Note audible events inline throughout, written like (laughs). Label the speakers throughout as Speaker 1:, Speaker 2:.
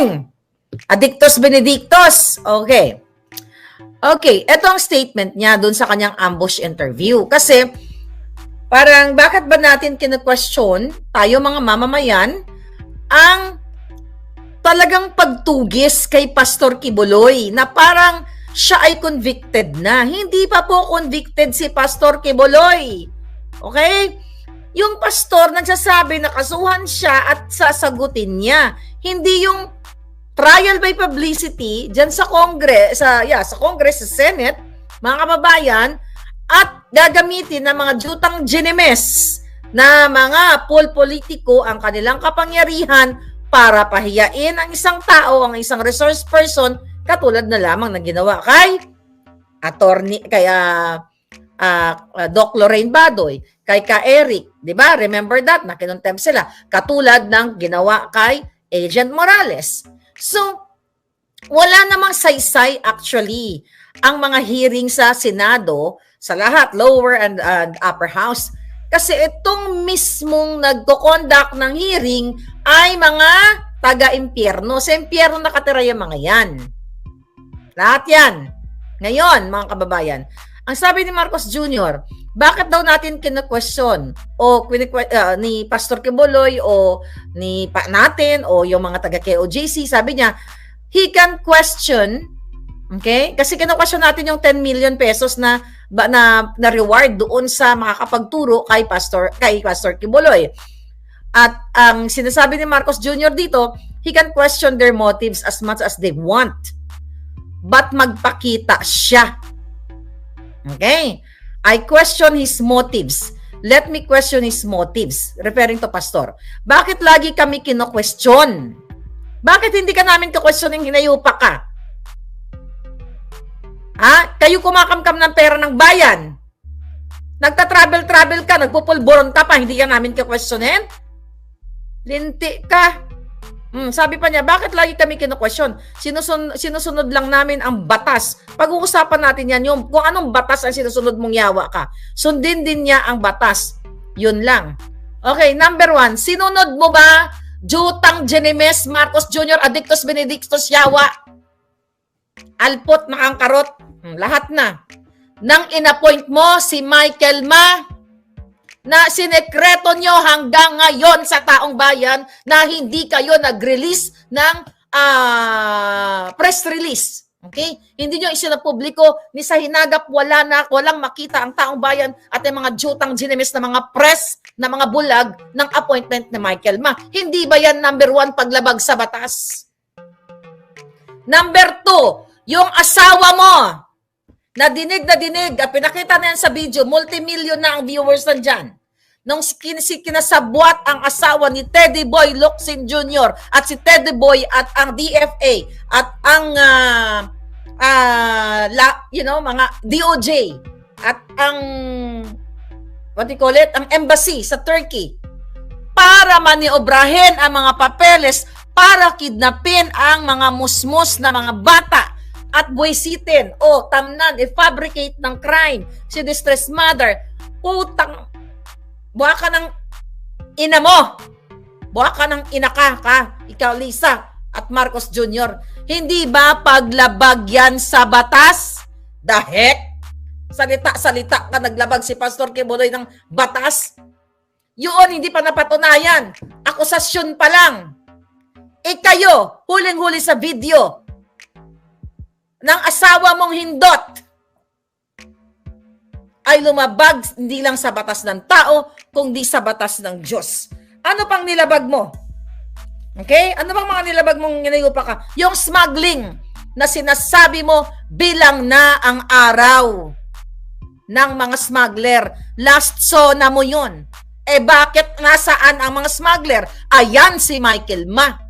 Speaker 1: morning! Adictos Benedictos. Okay. Okay, ito ang statement niya dun sa kanyang ambush interview. Kasi, parang bakit ba natin kina-question tayo mga mamamayan ang talagang pagtugis kay Pastor Kibuloy na parang siya ay convicted na. Hindi pa po convicted si Pastor Kibuloy. Okay? Yung pastor nagsasabi na kasuhan siya at sasagutin niya. Hindi yung trial by publicity diyan sa Congress, sa yeah, sa Congress, sa Senate, mga kababayan, at gagamitin ng mga jutang ginemes na mga pol politiko ang kanilang kapangyarihan para pahiyain ang isang tao, ang isang resource person katulad na lamang ng ginawa kay attorney kaya uh, uh, Doc Lorraine Badoy, kay Ka Eric, 'di ba? Remember that na kinontempt sila katulad ng ginawa kay Agent Morales. So wala namang saysay actually ang mga hearing sa Senado sa lahat lower and, and upper house kasi itong mismong nagko-conduct ng hearing ay mga taga-impyerno. Sa impyerno nakatira yung mga yan. Lahat yan. Ngayon, mga kababayan, ang sabi ni Marcos Jr., bakit daw natin kina-question o uh, ni Pastor Kibuloy o ni pa natin o yung mga taga KOJC, sabi niya, he can question Okay? Kasi kina-question natin yung 10 million pesos na na, na reward doon sa makakapagturo kay Pastor kay Pastor Kibuloy. At ang sinasabi ni Marcos Jr. dito, he can question their motives as much as they want. But magpakita siya. Okay? I question his motives. Let me question his motives. Referring to Pastor. Bakit lagi kami kino-question? Bakit hindi ka namin ka-question yung hinayupa ka? Ha? Kayo kumakamkam ng pera ng bayan. Nagta-travel-travel ka, nagpupulboron ka pa, hindi ka namin ka-questionin? Linti ka. Hmm, sabi pa niya, bakit lagi kami kino-question? Sinusun sinusunod lang namin ang batas. Pag-uusapan natin yan, yung kung anong batas ang sinusunod mong yawa ka. Sundin din niya ang batas. Yun lang. Okay, number one, sinunod mo ba Jutang Genemes Marcos Jr. Adictus Benedictus Yawa? Alpot na kang karot? Hmm, lahat na. Nang inappoint mo si Michael Ma, na sinekreto nyo hanggang ngayon sa taong bayan na hindi kayo nag-release ng uh, press release. Okay? Hindi nyo isinapubliko ni sa hinagap wala na, walang makita ang taong bayan at ang mga jutang ginemis na mga press, na mga bulag ng appointment ni Michael Ma. Hindi ba yan number one paglabag sa batas? Number two, yung asawa mo, na dinig na dinig, at pinakita na yan sa video, multimillion na ang viewers nandyan. Nung kin si kinasabwat ang asawa ni Teddy Boy Locsin Jr. at si Teddy Boy at ang DFA at ang uh, uh, la, you know, mga DOJ at ang what you call it? Ang embassy sa Turkey para maniobrahin ang mga papeles para kidnapin ang mga musmus na mga bata at buwisitin o tamnan, i-fabricate ng crime si distressed mother. Putang, buha ka ng ina mo. Buha ka ng ina ka, ka. Ikaw, Lisa, at Marcos Jr. Hindi ba paglabag yan sa batas? The heck? Salita-salita ka naglabag si Pastor Kibuloy ng batas? Yun, hindi pa napatunayan. Akusasyon pa lang. E kayo, huling-huli sa video, ng asawa mong hindot ay lumabag hindi lang sa batas ng tao, kundi sa batas ng Diyos. Ano pang nilabag mo? Okay? Ano bang mga nilabag mong ginayupa ka? Yung smuggling na sinasabi mo bilang na ang araw ng mga smuggler. Last so na mo yun. Eh bakit nasaan ang mga smuggler? Ayan si Michael Ma.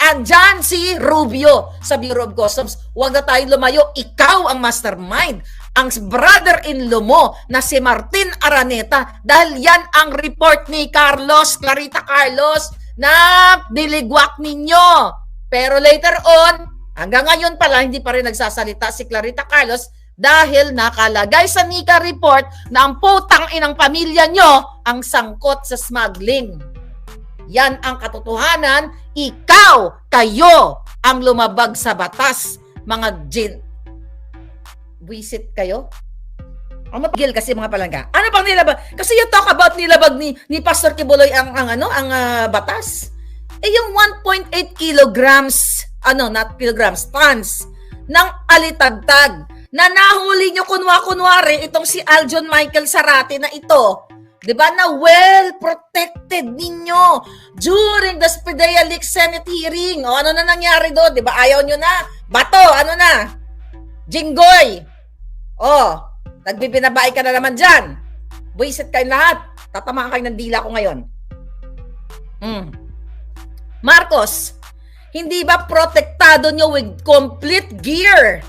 Speaker 1: Andyan si Rubio sa Bureau of Customs. Huwag na tayo lumayo. Ikaw ang mastermind. Ang brother-in-law mo na si Martin Araneta dahil yan ang report ni Carlos, Clarita Carlos na diligwak ninyo. Pero later on, hanggang ngayon pala hindi pa rin nagsasalita si Clarita Carlos dahil nakalagay sa Nika report na ang putang inang pamilya nyo ang sangkot sa smuggling. Yan ang katotohanan. Ikaw, kayo, ang lumabag sa batas. Mga gin... Wisit kayo? Ang mapigil kasi mga palangga. Ano bang nilabag? Kasi you talk about nilabag ni, ni Pastor Kibuloy ang, ang ano, ang ah, batas. Eh yung 1.8 kilograms, ano, not kilograms, tons ng alitagtag na nahuli nyo kunwa-kunwari itong si Aljon Michael Sarate na ito. 'Di ba na well protected ninyo during the Spedea Leak Senate hearing. O ano na nangyari doon? 'Di ba ayaw nyo na? Bato, ano na? Jinggoy. Oh, nagbibinabae ka na naman dyan. Buisit kayo lahat. Tatamaan kayo ng dila ko ngayon. Hmm. Marcos, hindi ba protektado nyo with complete gear?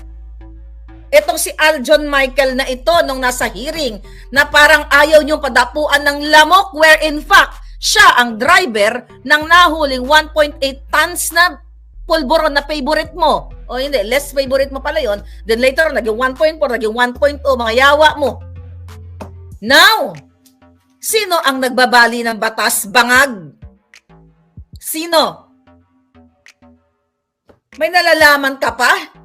Speaker 1: Itong si Aljon Michael na ito nung nasa hearing na parang ayaw niyong padapuan ng lamok where in fact siya ang driver ng nahuling 1.8 tons na pulburon na favorite mo. O hindi, less favorite mo pala yon. Then later, naging 1.4, naging 1.2, mga yawa mo. Now, sino ang nagbabali ng batas bangag? Sino? May nalalaman ka pa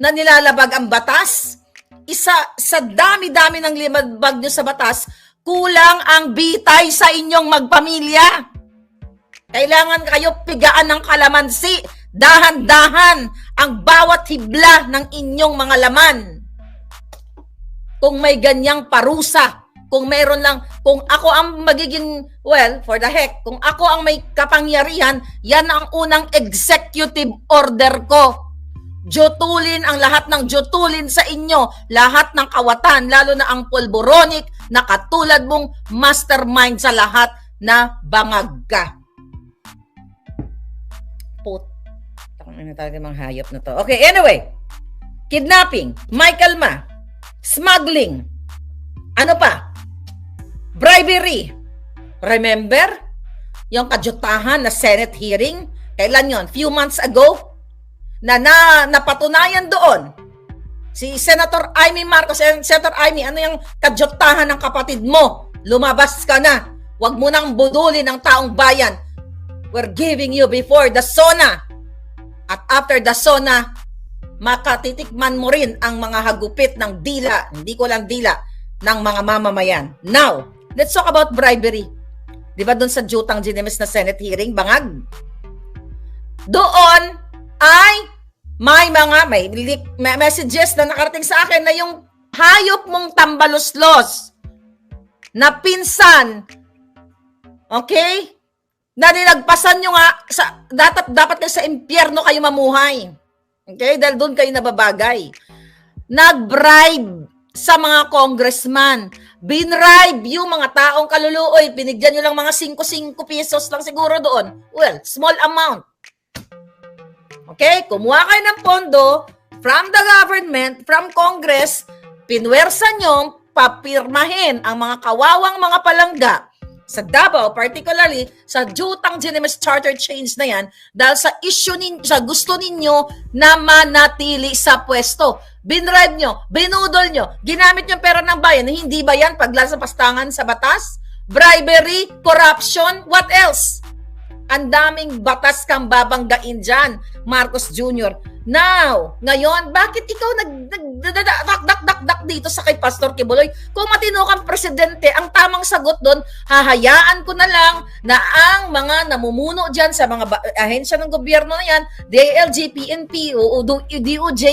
Speaker 1: na nilalabag ang batas? Isa sa dami-dami ng limabag nyo sa batas, kulang ang bitay sa inyong magpamilya. Kailangan kayo pigaan ng kalamansi, dahan-dahan ang bawat hibla ng inyong mga laman. Kung may ganyang parusa, kung meron lang, kung ako ang magiging, well, for the heck, kung ako ang may kapangyarihan, yan ang unang executive order ko. Jutulin ang lahat ng jutulin sa inyo, lahat ng kawatan, lalo na ang pulboronic na katulad mong mastermind sa lahat na bangag ka. Put. Ano talaga mga hayop na to. Okay, anyway. Kidnapping, Michael Ma, smuggling, ano pa? Bribery. Remember? Yung kadyutahan na Senate hearing? Kailan yon? Few months ago? Na, na napatunayan doon. Si Senator Amy Marcos, eh, Senator Amy, ano yung kadyutahan ng kapatid mo? Lumabas ka na. Huwag mo nang budulin ng taong bayan. We're giving you before the SONA. At after the SONA, makatitikman mo rin ang mga hagupit ng dila, hindi ko lang dila, ng mga mamamayan. Now, let's talk about bribery. Di ba doon sa Jutang Ginemes na Senate hearing, bangag? Doon ay may mga may, may messages na nakarating sa akin na yung hayop mong tambaloslos na pinsan, okay? Na nilagpasan nyo nga, sa, dapat, dapat kayo sa impyerno kayo mamuhay. Okay? Dahil doon kayo nababagay. Nag-bribe sa mga congressman. Binribe yung mga taong kaluluoy. Binigyan nyo lang mga 5-5 pesos lang siguro doon. Well, small amount. Okay? Kumuha kayo ng pondo from the government, from Congress, pinwersa nyo, papirmahin ang mga kawawang mga palangga sa Davao, particularly sa Jutang Ginemes Charter Change na yan, dahil sa issue nin, sa gusto ninyo na manatili sa pwesto. Binribe nyo, binudol nyo, ginamit yung pera ng bayan, hindi ba yan paglasa pastangan sa batas? Bribery, corruption, what else? Ang daming batas kang babanggain dyan, Marcos Jr. Now, ngayon, bakit ikaw nag, nag dak, dak, dak, dak dito sa kay Pastor Kibuloy? Kung matino kang presidente, ang tamang sagot doon, hahayaan ko na lang na ang mga namumuno dyan sa mga ahensya ng gobyerno na yan, DLG, PNP, DOJ,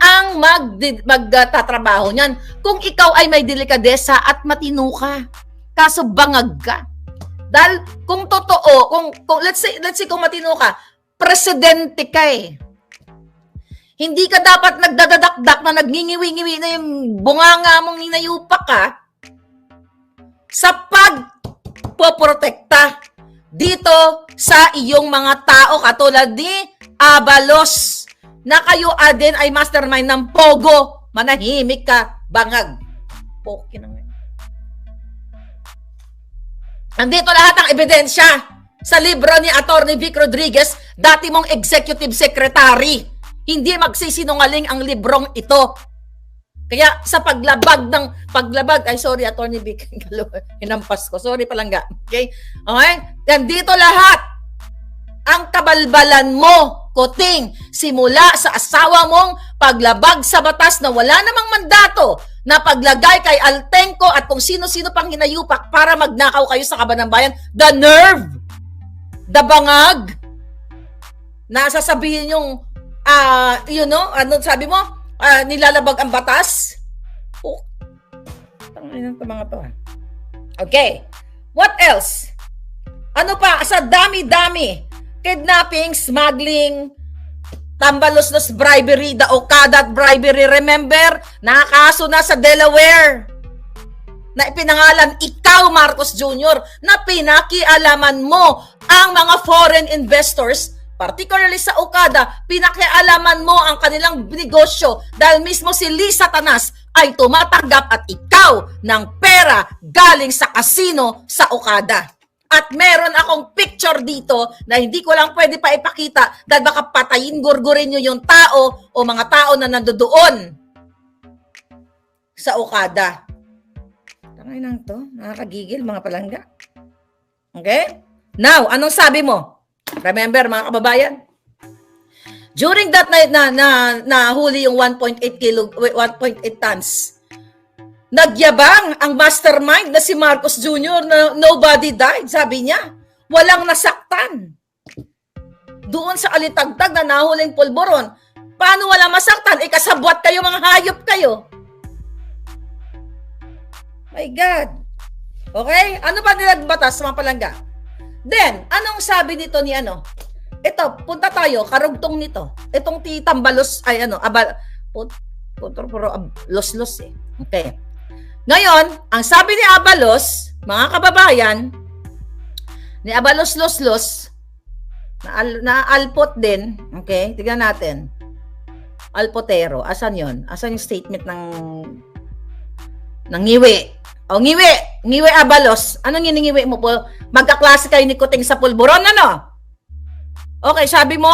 Speaker 1: ang mag, magtatrabaho niyan. Kung ikaw ay may delikadesa at matino ka, kaso bangag ka. Dahil kung totoo, kung, kung let's say let's say kung matino ka, presidente ka eh. Hindi ka dapat nagdadadakdak na nagngingiwi-ngiwi na yung bunganga mong ninayupak ka sa pagpoprotekta dito sa iyong mga tao katulad ni Abalos na kayo adin ay mastermind ng Pogo. Manahimik ka, bangag. Na Andito lahat ang ebidensya sa libro ni Attorney Vic Rodriguez, dati mong executive secretary. Hindi magsisinungaling ang librong ito. Kaya sa paglabag ng paglabag, ay sorry, Attorney Vic, (laughs) hinampas ko. Sorry palangga. Okay? Okay? Yan dito lahat ang kabalbalan mo, Kuting, simula sa asawa mong paglabag sa batas na wala namang mandato na paglagay kay Altenco at kung sino-sino pang hinayupak para magnakaw kayo sa kaban ng bayan, the nerve, the bangag, na sasabihin yung, ah, you know, ano sabi mo, Ah, nilalabag ang batas? Oh, tangin to mga to. Okay. What else? Ano pa? Sa dami-dami. Kidnapping, smuggling, tambalos-los bribery, the Okada bribery. Remember? Nakakaso na sa Delaware na ipinangalan ikaw, Marcos Jr., na pinakialaman mo ang mga foreign investors particularly sa Okada, pinakialaman mo ang kanilang negosyo dahil mismo si Lisa Tanas ay tumatanggap at ikaw ng pera galing sa kasino sa Okada. At meron akong picture dito na hindi ko lang pwede pa ipakita dahil baka patayin gurgurin nyo yung tao o mga tao na nandoon sa Okada. Tangay nang to, nakakagigil mga palangga. Okay? Now, anong sabi mo? Remember mga kababayan? During that night na na nahuli yung 1.8 kilo 1.8 tons. Nagyabang ang mastermind na si Marcos Jr. na nobody died, sabi niya. Walang nasaktan. Doon sa alitagtag na nahuling pulburon. Paano wala masaktan? Ikasabwat kayo, mga hayop kayo. My God. Okay? Ano pa nilagbatas mga palangga? Then, anong sabi nito ni ano? Ito, punta tayo, karugtong nito. Itong titambalos, ay ano, abal, put, putro, puro, ab, los-los eh. Okay. Ngayon, ang sabi ni Abalos, mga kababayan, ni Abalos Los-Los, na, al, na alpot din, okay, tignan natin. Alpotero, asan yon? Asan yung statement ng ng ngiwi? O ngiwi, ngiwi Abalos, anong yiningiwi mo po? Magkaklase kayo ni Kuting sa pulburon, ano? Okay, sabi mo,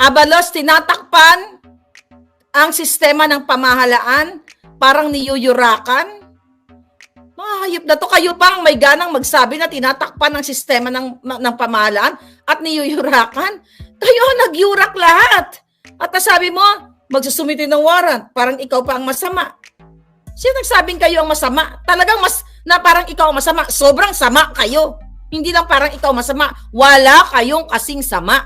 Speaker 1: Abalos, tinatakpan ang sistema ng pamahalaan, parang niyuyurakan. Mga hayop na to, kayo pang may ganang magsabi na tinatakpan ng sistema ng, ng pamahalaan at niyuyurakan. Kayo, nagyurak lahat. At nasabi mo, magsusumiti ng warrant, parang ikaw pa ang masama. Sino nagsabing kayo ang masama? Talagang mas, na parang ikaw ang masama. Sobrang sama kayo. Hindi lang parang ikaw masama. Wala kayong kasing sama.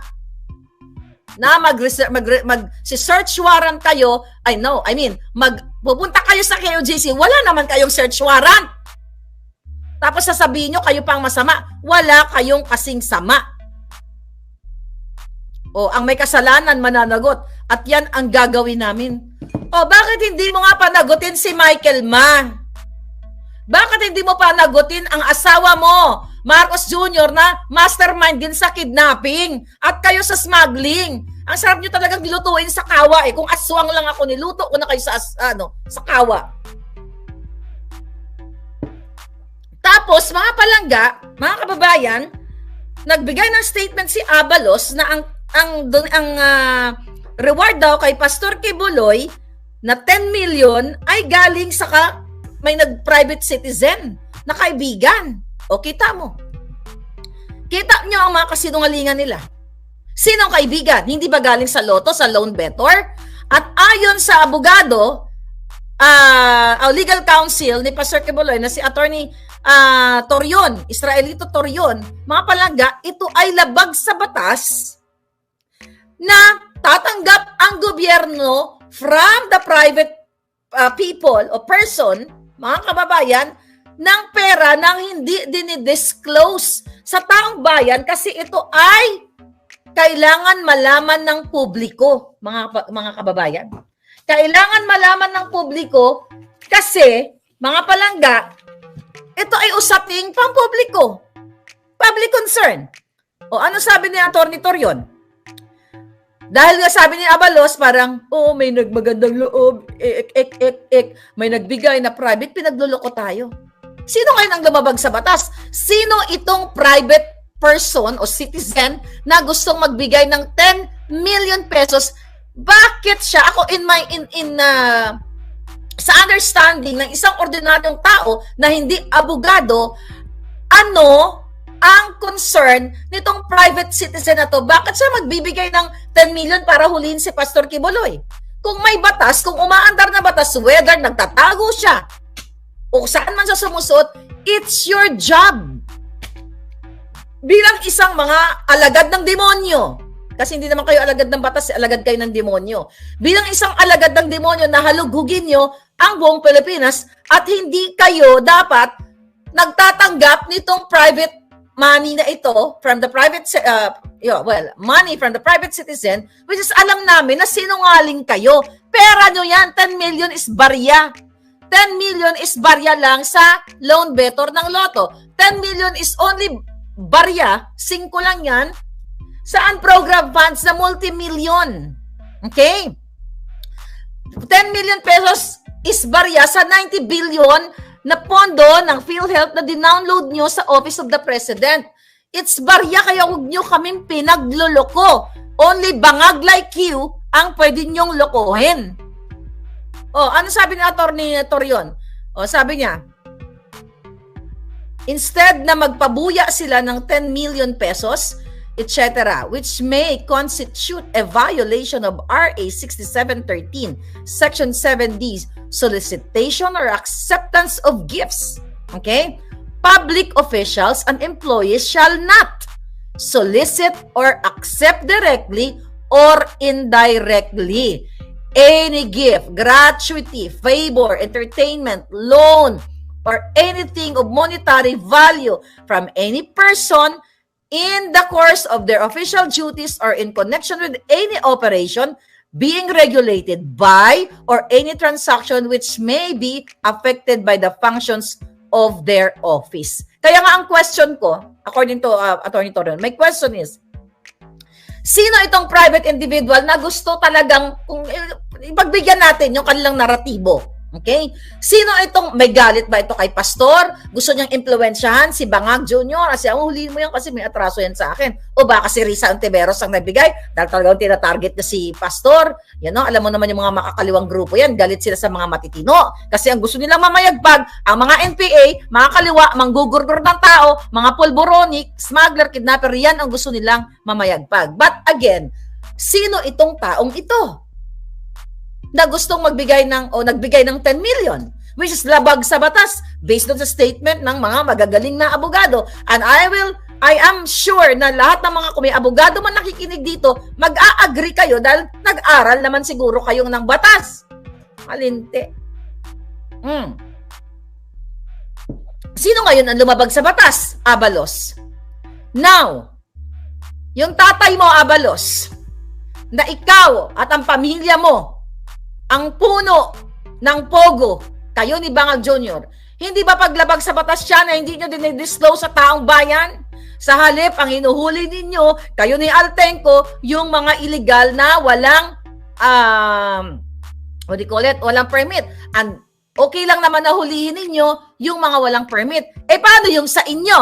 Speaker 1: Na mag, mag, mag si search warrant kayo, I know, I mean, mag, pupunta kayo sa KOJC, wala naman kayong search warrant. Tapos sasabihin nyo, kayo pang masama. Wala kayong kasing sama. O, ang may kasalanan mananagot. At yan ang gagawin namin. O, bakit hindi mo nga panagutin si Michael Ma? Bakit hindi mo panagutin ang asawa mo, Marcos Jr. na mastermind din sa kidnapping at kayo sa smuggling? Ang sarap nyo talagang nilutuin sa kawa eh. Kung aswang lang ako, niluto ko na kayo sa, ano, sa kawa. Tapos, mga palangga, mga kababayan, nagbigay ng statement si Abalos na ang ang ang ah, reward daw kay Pastor Kibuloy na 10 million ay galing sa ka, may nag-private citizen na kaibigan. O kita mo. Kita nyo ang mga kasinungalingan nila. Sino ang kaibigan? Hindi ba galing sa loto, sa loan better? At ayon sa abogado, uh, legal counsel ni Pastor Kibuloy na si Attorney ah, Torion, Israelito Torion, mga palangga, ito ay labag sa batas na tatanggap ang gobyerno from the private uh, people o person, mga kababayan, ng pera nang hindi dinidisclose sa taong bayan kasi ito ay kailangan malaman ng publiko, mga mga kababayan. Kailangan malaman ng publiko kasi, mga palangga, ito ay usaping pampubliko. Public concern. O ano sabi ni Atty. Torion? Dahil nga sabi ni Abalos, parang, oh, may nagmagandang loob, ek, ek, ek, ek, may nagbigay na private, pinagluloko tayo. Sino ngayon ang lumabag sa batas? Sino itong private person o citizen na gustong magbigay ng 10 million pesos? Bakit siya? Ako in my, in, in, uh, sa understanding ng isang ordinaryong tao na hindi abogado, ano ang concern nitong private citizen na to? Bakit siya magbibigay ng 10 million para huliin si Pastor Kibuloy? Kung may batas, kung umaandar na batas, whether nagtatago siya o saan man siya sumusot, it's your job bilang isang mga alagad ng demonyo. Kasi hindi naman kayo alagad ng batas, alagad kayo ng demonyo. Bilang isang alagad ng demonyo na halughugin nyo ang buong Pilipinas at hindi kayo dapat nagtatanggap nitong private money na ito from the private, uh, well, money from the private citizen, which is alam namin na sinungaling kayo. Pera nyo yan, 10 million is barya. 10 million is barya lang sa loan better ng loto. 10 million is only barya, 5 lang yan, saan program funds na multi-million. Okay? 10 million pesos is barya sa 90 billion na pondo ng PhilHealth na dinownload nyo sa Office of the President. It's barya kaya huwag nyo kaming pinagluloko. Only bangag like you ang pwede nyong lokohin. Oh, ano sabi ni Attorney Torion? Oh, sabi niya, instead na magpabuya sila ng 10 million pesos, etc., which may constitute a violation of RA 6713, Section 7D, solicitation or acceptance of gifts. Okay? Public officials and employees shall not solicit or accept directly or indirectly any gift, gratuity, favor, entertainment, loan, or anything of monetary value from any person in the course of their official duties or in connection with any operation being regulated by or any transaction which may be affected by the functions of their office. Kaya nga ang question ko, according to uh, Attorney Torion, my question is, sino itong private individual na gusto talagang kung eh, ipagbigyan natin yung kanilang naratibo? Okay? Sino itong may galit ba ito kay pastor? Gusto niyang impluwensyahan si Bangag Jr. Kasi ang huliin mo yan kasi may atraso yan sa akin. O baka si Risa Antiveros ang nagbigay dahil talagang tinatarget niya si pastor. Yan no? alam mo naman yung mga makakaliwang grupo yan. Galit sila sa mga matitino. Kasi ang gusto nilang mamayagpag, ang mga NPA, mga kaliwa, manggugurgur ng tao, mga pulboronic, smuggler, kidnapper, yan ang gusto nilang mamayagpag. But again, sino itong taong ito? Na gustong magbigay ng o nagbigay ng 10 million which is labag sa batas based on sa statement ng mga magagaling na abogado and I will I am sure na lahat ng mga may abogado man nakikinig dito mag-a-agree kayo dahil nag-aral naman siguro kayong ng batas malinte mm. sino ngayon ang lumabag sa batas? Abalos now yung tatay mo Abalos na ikaw at ang pamilya mo ang puno ng Pogo, kayo ni Bangag Jr., hindi ba paglabag sa batas siya na hindi nyo dinidisclose sa taong bayan? Sa halip, ang hinuhuli ninyo, kayo ni Altenco, yung mga illegal na walang, um, what do you call it, walang permit. And okay lang naman na hulihin ninyo yung mga walang permit. Eh paano yung sa inyo?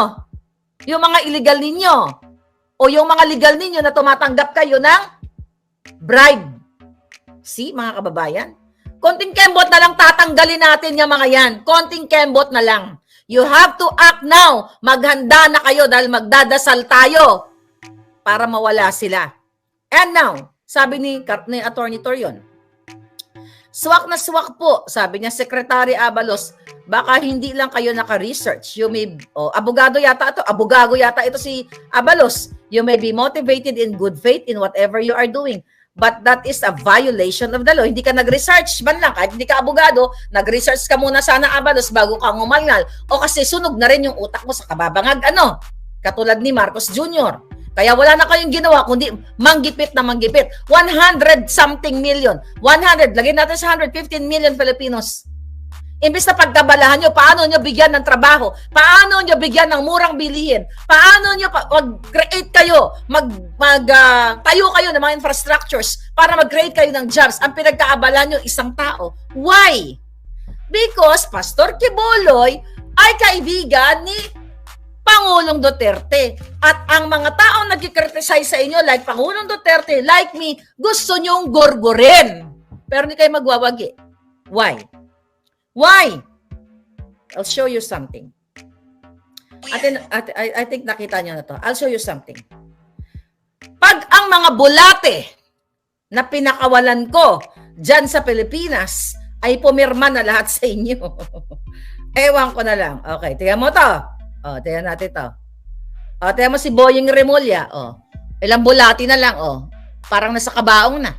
Speaker 1: Yung mga illegal ninyo? O yung mga legal ninyo na tumatanggap kayo ng bribe? See, mga kababayan? Konting kembot na lang tatanggalin natin yung mga yan. Konting kembot na lang. You have to act now. Maghanda na kayo dahil magdadasal tayo para mawala sila. And now, sabi ni, ni Attorney Torion, swak na swak po, sabi niya, Secretary Abalos, baka hindi lang kayo naka-research. You may, oh, abogado yata ito, abogado yata ito si Abalos. You may be motivated in good faith in whatever you are doing. But that is a violation of the law. Hindi ka nag-research man lang, kahit hindi ka abogado, nag-research ka muna sana abalos bago ka ngumalngal. O kasi sunog na rin yung utak mo sa kababangag ano, katulad ni Marcos Jr. Kaya wala na kayong ginawa kundi manggipit na manggipit. 100 something million. 100, lagyan natin sa 115 million Filipinos. Imbis na pagkabalahan nyo, paano nyo bigyan ng trabaho? Paano nyo bigyan ng murang bilihin? Paano nyo pa- mag-create kayo, mag, mag uh, tayo kayo ng mga infrastructures para mag-create kayo ng jobs? Ang pinagkaabalahan nyo, isang tao. Why? Because Pastor Kiboloy ay kaibigan ni Pangulong Duterte. At ang mga taong nagkikriticize sa inyo like Pangulong Duterte, like me, gusto nyong gorgorin. Pero hindi kayo magwawagi. Why? Why? I'll show you something. Atin, at, I, I think nakita niyo na to. I'll show you something. Pag ang mga bulate na pinakawalan ko dyan sa Pilipinas ay pumirma na lahat (laughs) sa inyo. Ewan ko na lang. Okay, tingnan mo to. O, tingnan natin to. O, tingnan mo si Boying Remulla. O, ilang bulati na lang. O, parang nasa kabaong na.